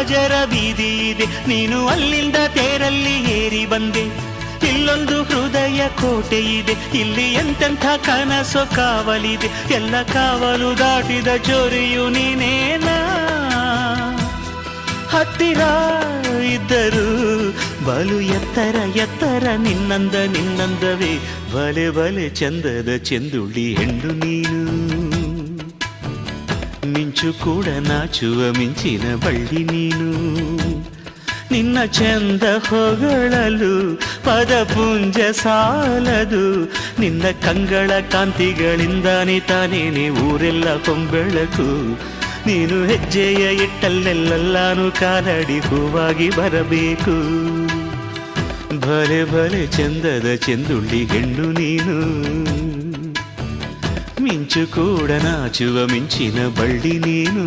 ರಾಜರ ಬೀದಿ ಇದೆ. ನೀನು ಅಲ್ಲಿಂದ ತೇರಲ್ಲಿ ಏರಿ ಬಂದೆ. ಇಲ್ಲೊಂದು ಹೃದಯ ಕೋಟೆ ಇದೆ. ಇಲ್ಲಿ ಎಂತೆಂಥ ಕನಸು ಕಾವಲಿದೆ. ಎಲ್ಲ ಕಾವಲು ದಾಟಿದ ಚೋರಿಯು ನೀನೇನ? ಹತ್ತಿರ ಇದ್ದರು ಬಲು ಎತ್ತರ ಎತ್ತರ ನಿನ್ನಂದ ನಿನ್ನಂದವೇ. ಬಲೆ ಬಲೆ ಚಂದದ ಚೆಂದುಳ್ಳಿ ಹೆಣ್ಣು ನೀನು. ಮಿಂಚು ಕೂಡ ನಾಚುವ ಮಿಂಚಿನ ಬಳ್ಳಿ ನೀನು. ನಿನ್ನ ಚಂದ ಹೊಗಳಲು ಪದಪುಂಜ ಸಾಲದು. ನಿನ್ನ ಕಂಗಳ ಕಾಂತಿಗಳಿಂದಾನೆ ತಾನೇನೆ ಊರೆಲ್ಲ ಕೊಂಬೆಳಕು. ನೀನು ಹೆಜ್ಜೆಯ ಇಟ್ಟಲ್ಲೆಲ್ಲಾನು ಕಾಲಡಿ ಹೂವಾಗಿ ಬರಬೇಕು. ಭಲೆ ಭಲೆ ಚಂದದ ಚೆಂದುಳ್ಳಿ ಹೆಣ್ಣು ನೀನು. ಮಿಂಚು ಕೂಡ ನಾಚುವ ಮಿಂಚಿನ ಬಳ್ಳಿ ನೀನು